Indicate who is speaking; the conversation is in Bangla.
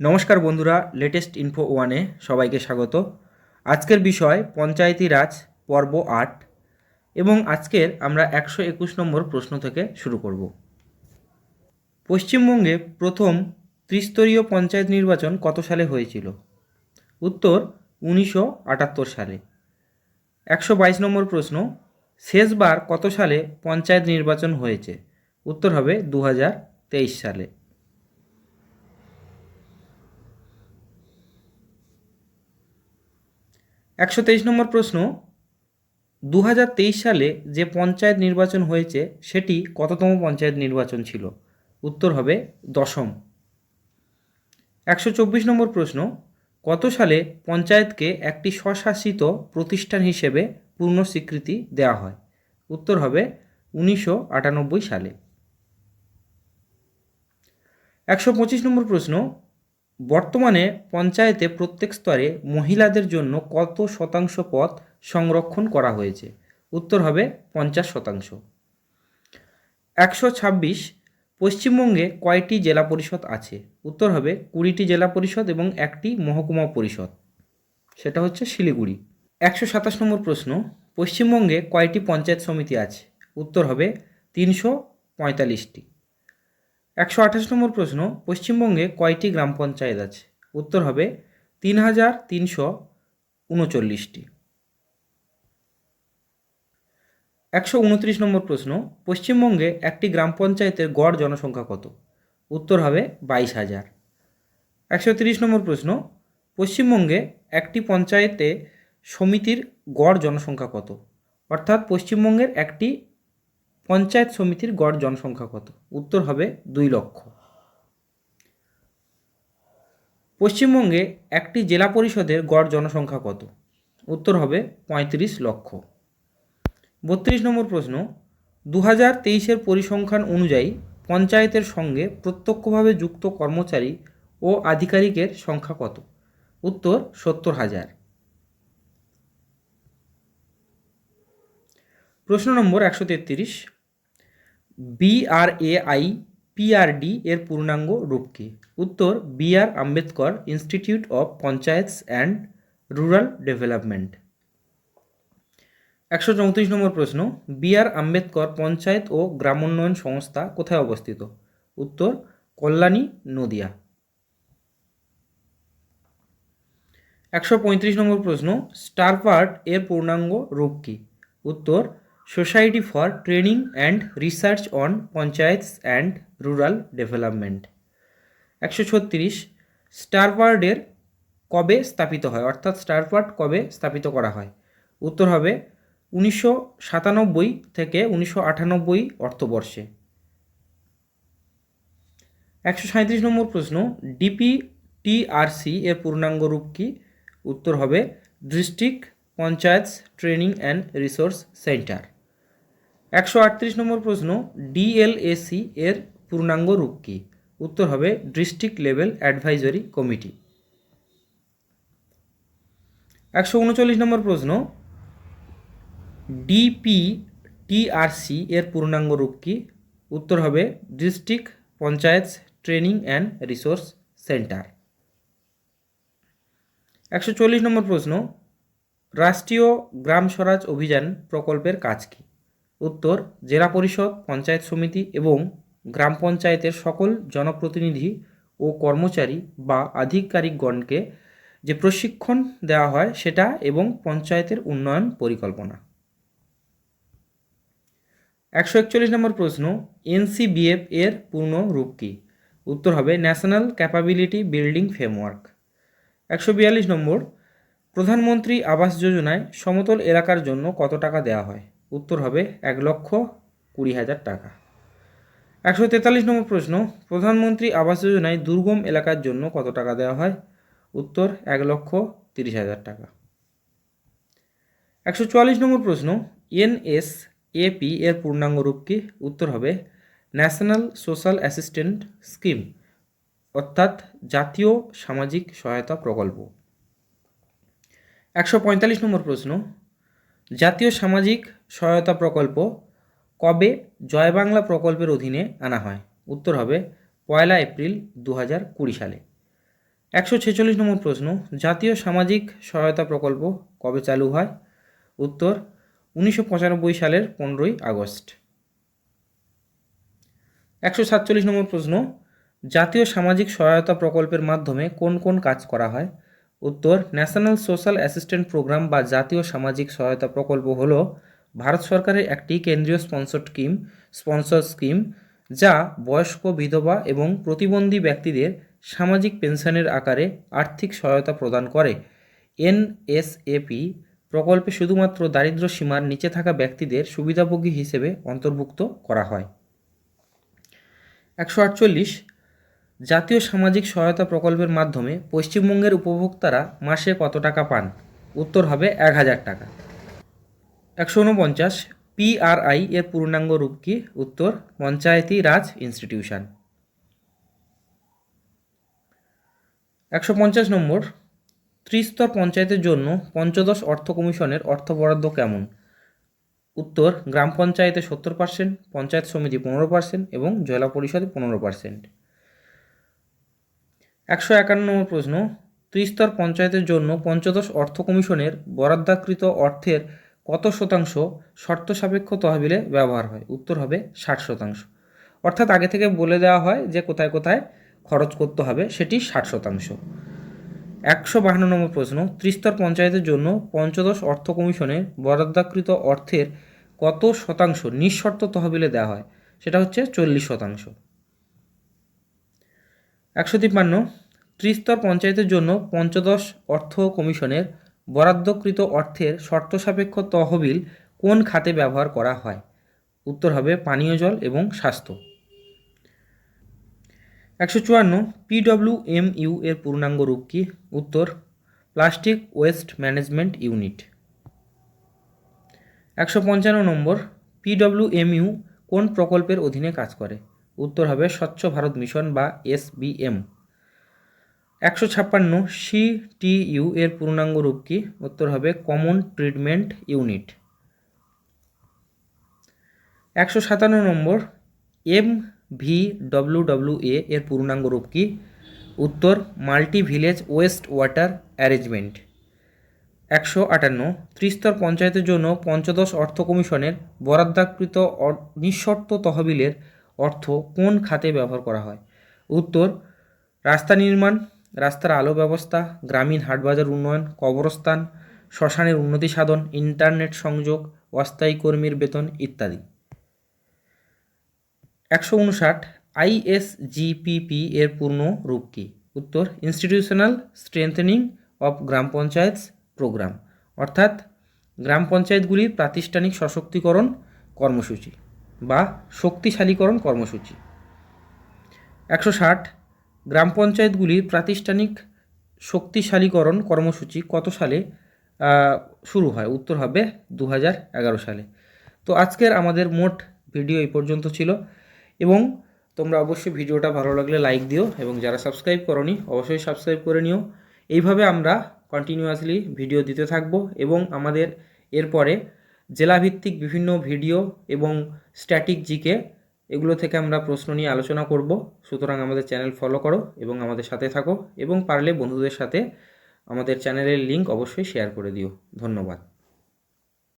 Speaker 1: নমস্কার বন্ধুরা লেটেস্ট ইনফো ওয়ানে সবাইকে স্বাগত। আজকের বিষয় পঞ্চায়েতি রাজ পর্ব আট এবং আজকের আমরা একশো একুশ নম্বর প্রশ্ন থেকে শুরু করব। পশ্চিমবঙ্গে প্রথম ত্রিস্তরীয় পঞ্চায়েত নির্বাচন কত সালে হয়েছিল? উত্তর, উনিশশো আটাত্তর সালে। একশো বাইশ নম্বর প্রশ্ন, শেষবার কত সালে পঞ্চায়েত নির্বাচন হয়েছে? উত্তর হবে দু হাজার তেইশ সালে। একশো তেইশ নম্বর প্রশ্ন দু হাজার তেইশ সালে যে পঞ্চায়েত নির্বাচন হয়েছে, সেটি কততম পঞ্চায়েত নির্বাচন ছিল? উত্তর হবে দশম। একশো চব্বিশ নম্বর প্রশ্ন, কত সালে পঞ্চায়েতকে একটি স্বশাসিত প্রতিষ্ঠান হিসেবে পূর্ণ স্বীকৃতি দেওয়া হয়? উত্তর হবে উনিশশো আটানব্বই সালে। একশো পঁচিশ নম্বর প্রশ্ন বর্তমানে পঞ্চায়েতে প্রত্যেক স্তরে মহিলাদের জন্য কত শতাংশ পদ সংরক্ষণ করা হয়েছে? উত্তর হবে পঞ্চাশ শতাংশ। একশো ছাব্বিশ পশ্চিমবঙ্গে কয়টি জেলা পরিষদ আছে? উত্তর হবে কুড়িটি জেলা পরিষদ এবং একটি মহকুমা পরিষদ। সেটা হচ্ছে শিলিগুড়ি। একশো সাতাশ নম্বর প্রশ্ন, পশ্চিমবঙ্গে কয়টি পঞ্চায়েত সমিতি আছে? উত্তর হবে তিনশো পঁয়তাল্লিশটি। একশো আঠাশ নম্বর প্রশ্ন, পশ্চিমবঙ্গে কয়টি গ্রাম পঞ্চায়েত আছে? উত্তর হবে তিন হাজার তিনশো উনচল্লিশটি। একশো উনত্রিশ নম্বর প্রশ্ন, পশ্চিমবঙ্গে একটি গ্রাম পঞ্চায়েতের গড় জনসংখ্যা কত? উত্তর হবে বাইশ হাজার। একশো তিরিশ নম্বর প্রশ্ন, পশ্চিমবঙ্গে একটি পঞ্চায়েতে সমিতির গড় জনসংখ্যা কত? অর্থাৎ পশ্চিমবঙ্গের একটি পঞ্চায়েত সমিতির গড় জনসংখ্যা কত? উত্তর হবে দুই লক্ষ। পশ্চিমবঙ্গে একটি জেলা পরিষদের গড় জনসংখ্যা কত? উত্তর হবে পঁয়ত্রিশ লক্ষ। বত্রিশ নম্বর প্রশ্ন দু হাজার তেইশের পরিসংখ্যান অনুযায়ী পঞ্চায়েতের সঙ্গে প্রত্যক্ষভাবে যুক্ত কর্মচারী ও আধিকারিকের সংখ্যা কত? উত্তর সত্তর হাজার। প্রশ্ন নম্বর একশো তেত্রিশ বিআরএআই পিআরডি এর পূর্ণাঙ্গ রূপ কী? উত্তর B R Ambedkar institute of panchayats and rural development. একশো চৌত্রিশ নম্বর প্রশ্ন বি আর আম্বেদকর পঞ্চায়েত ও গ্রামোন্নয়ন সংস্থা কোথায় অবস্থিত? উত্তর, কল্যাণী, নদিয়া। একশো পঁয়ত্রিশ নম্বর প্রশ্ন, স্টারপার্ট এর পূর্ণাঙ্গ রূপ কী? উত্তর society for training and research on panchayats and rural development. একশো ছত্রিশ স্টারপার্ডের কবে স্থাপিত হয়? অর্থাৎ স্টারপার্ট কবে স্থাপিত করা হয়? উত্তর হবে উনিশশো সাতানব্বই থেকে উনিশশো আটানব্বই অর্থবর্ষে। একশো সাঁত্রিশ নম্বর প্রশ্ন ডিপি টিআরসি এর পূর্ণাঙ্গ রূপ কি? উত্তর হবে district panchayats training and resource centre. একশো আটত্রিশ নম্বর প্রশ্ন ডিএলএসি এর পূর্ণাঙ্গ রূপ কী? উত্তর হবে ডিস্ট্রিক্ট লেভেল অ্যাডভাইজরি কমিটি একশো উনচল্লিশ নম্বর প্রশ্ন ডিপি টিআরসি এর পূর্ণাঙ্গ রূপ কী? উত্তর হবে district panchayat training and resource centre একশো চল্লিশ নম্বর প্রশ্ন, রাষ্ট্রীয় গ্রাম স্বরাজ অভিযান প্রকল্পের কাজ কী? উত্তর, জেলা পরিষদ, পঞ্চায়েত সমিতি এবং গ্রাম পঞ্চায়েতের সকল জনপ্রতিনিধি ও কর্মচারী বা আধিকারিকগণকে যে প্রশিক্ষণ দেওয়া হয় সেটা এবং পঞ্চায়েতের উন্নয়ন পরিকল্পনা। একশো একচল্লিশ নম্বর প্রশ্ন, এনসিবিএফ এর পূর্ণ রূপ কী? উত্তর হবে, ন্যাশনাল ক্যাপাবিলিটি বিল্ডিং ফ্রেমওয়ার্ক। একশো বিয়াল্লিশ নম্বর, প্রধানমন্ত্রী আবাস যোজনায় সমতল এলাকার জন্য কত টাকা দেওয়া হয়? উত্তর হবে এক লক্ষ কুড়ি হাজার টাকা। একশো তেতাল্লিশ নম্বর প্রশ্ন, প্রধানমন্ত্রী আবাস যোজনায় দুর্গম এলাকার জন্য কত টাকা দেওয়া হয়? উত্তর, এক লক্ষ তিরিশ হাজার টাকা। একশো চুয়াল্লিশ নম্বর প্রশ্ন এনএস এপি এর পূর্ণাঙ্গ রূপ কি? উত্তর হবে, ন্যাশনাল সোশ্যাল অ্যাসিস্ট্যান্ট স্কিম, অর্থাৎ জাতীয় সামাজিক সহায়তা প্রকল্প। একশো পঁয়তাল্লিশ নম্বর প্রশ্ন জাতীয় সামাজিক সহায়তা প্রকল্প কবে জয় বাংলা প্রকল্পের অধীনে আনা হয়? উত্তর হবে পয়লা এপ্রিল দু হাজার কুড়ি সালে। একশো ছেচল্লিশ নম্বর প্রশ্ন, জাতীয় সামাজিক সহায়তা প্রকল্প কবে চালু হয়? উত্তর, উনিশশো পঁচানব্বই সালের পনেরোই আগস্ট। একশো সাতচল্লিশ নম্বর প্রশ্ন, জাতীয় সামাজিক সহায়তা প্রকল্পের মাধ্যমে কোন কোন কাজ করা হয়? উত্তর ন্যাশনাল সোশ্যাল অ্যাসিস্ট্যান্ট প্রোগ্রাম বা জাতীয় সামাজিক সহায়তা প্রকল্প হল ভারত সরকারের একটি কেন্দ্রীয় স্পন্সর স্কিম স্পন্সর স্কিম যা বয়স্ক বিধবা এবং প্রতিবন্ধী ব্যক্তিদের সামাজিক পেনশনের আকারে আর্থিক সহায়তা প্রদান করে। এনএসএপি প্রকল্পে শুধুমাত্র দারিদ্র্য সীমার নিচে থাকা ব্যক্তিদের সুবিধাভোগী হিসেবে অন্তর্ভুক্ত করা হয়। একশো আটচল্লিশ জাতীয় সামাজিক সহায়তা প্রকল্পের মাধ্যমে পশ্চিমবঙ্গের উপভোক্তারা মাসে কত টাকা পান? উত্তর হবে এক হাজার টাকা। একশো উনপঞ্চাশ পিআরআই এর পূর্ণাঙ্গ রূপ কি? উত্তর, পঞ্চায়েতি রাজ ইনস্টিটিউশন। একশো পঞ্চাশ নম্বর, ত্রিস্তর পঞ্চায়েতের জন্য পঞ্চদশ অর্থ কমিশনের অর্থ বরাদ্দ কেমন? উত্তর, গ্রাম পঞ্চায়েতে সত্তর পার্সেন্ট, পঞ্চায়েত সমিতি পনেরো পার্সেন্ট এবং জেলা পরিষদে পনেরো পার্সেন্ট। একশো একান্ন নম্বর প্রশ্ন, ত্রিস্তর পঞ্চায়েতের জন্য পঞ্চদশ অর্থ কমিশনের বরাদ্দাকৃত অর্থের কত শতাংশ শর্ত সাপেক্ষ তহবিলে ব্যবহার হয়? উত্তর হবে ষাট শতাংশ। অর্থাৎ আগে থেকে বলে দেওয়া হয় যে কোথায় কোথায় খরচ করতে হবে, সেটি ষাট শতাংশ। একশো বাহান্ন নম্বর প্রশ্ন, ত্রিস্তর পঞ্চায়েতের জন্য পঞ্চদশ অর্থ কমিশনের বরাদ্দাকৃত অর্থের কত শতাংশ নিঃশর্ত তহবিলে দেওয়া হয়? সেটা হচ্ছে চল্লিশ শতাংশ। একশো তিপ্পান্ন ত্রিস্তর পঞ্চায়েতের জন্য পঞ্চদশ অর্থ কমিশনের বরাদ্দকৃত অর্থের শর্ত সাপেক্ষ তহবিল কোন খাতে ব্যবহার করা হয়? উত্তর হবে পানীয় জল এবং স্বাস্থ্য। একশো চুয়ান্ন পিডব্লিউএমইউ এর পূর্ণাঙ্গ রূপ কি? উত্তর, প্লাস্টিক ওয়েস্ট ম্যানেজমেন্ট ইউনিট। একশো পঞ্চান্ন নম্বর, পিডব্লিউএমইউ কোন প্রকল্পের অধীনে কাজ করে? উত্তর হবে স্বচ্ছ ভারত মিশন বা এসবিএম। একশো ছাপ্পান্ন সিটিইউ এর পূর্ণাঙ্গ রূপ কি? উত্তর হবে কমন ট্রিটমেন্ট ইউনিট। একশো সাতান্ন নম্বর, এম ভি ডব্লিউ এ এর পূর্ণাঙ্গ রূপ কি? উত্তর multi village waste water arrangement. একশো আটান্ন, ত্রিস্তর পঞ্চায়েতের জন্য পঞ্চদশ অর্থ কমিশনের বরাদ্দাকৃত নিঃশর্ত তহবিলের অর্থ কোন খাতে ব্যবহার করা হয়? উত্তর, রাস্তা নির্মাণ, রাস্তার আলো ব্যবস্থা, গ্রামীণ হাটবাজার উন্নয়ন, কবরস্থান, শ্মশানের উন্নতি সাধন, ইন্টারনেট সংযোগ, অস্থায়ী কর্মীর বেতন ইত্যাদি। একশো উনষাট আইএসজিপিপি এর পূর্ণ রূপ কী? উত্তর, institutional strengthening of gram panchayat programme. অর্থাৎ, গ্রাম পঞ্চায়েতগুলির প্রাতিষ্ঠানিক সশক্তিকরণ কর্মসূচি। বা শক্তিশালীকরণ কর্মসূচি। একশো ষাট, গ্রাম পঞ্চায়েতগুলির প্রাতিষ্ঠানিক শক্তিশালীকরণ কর্মসূচি কত সালে শুরু হয়? উত্তর হবে দু সালে। তো আজকের আমাদের মোট ভিডিও এই পর্যন্ত ছিল এবং তোমরা অবশ্যই ভিডিওটা ভালো লাগলে লাইক দিও এবং যারা সাবস্ক্রাইব করনি, অবশ্যই সাবস্ক্রাইব করে নিও। এইভাবে আমরা কন্টিনিউয়াসলি ভিডিও দিতে থাকব এবং আমাদের এরপরে জেলাভিত্তিক বিভিন্ন ভিডিও এবং স্ট্যাটিক জিকে এগুলো থেকে আমরা প্রশ্ন নিয়ে আলোচনা করব। সুতরাং আমাদের চ্যানেল ফলো করো এবং আমাদের সাথে থাকো এবং পারলে বন্ধুদের সাথে আমাদের চ্যানেলের লিঙ্ক অবশ্যই শেয়ার করে দিও। ধন্যবাদ।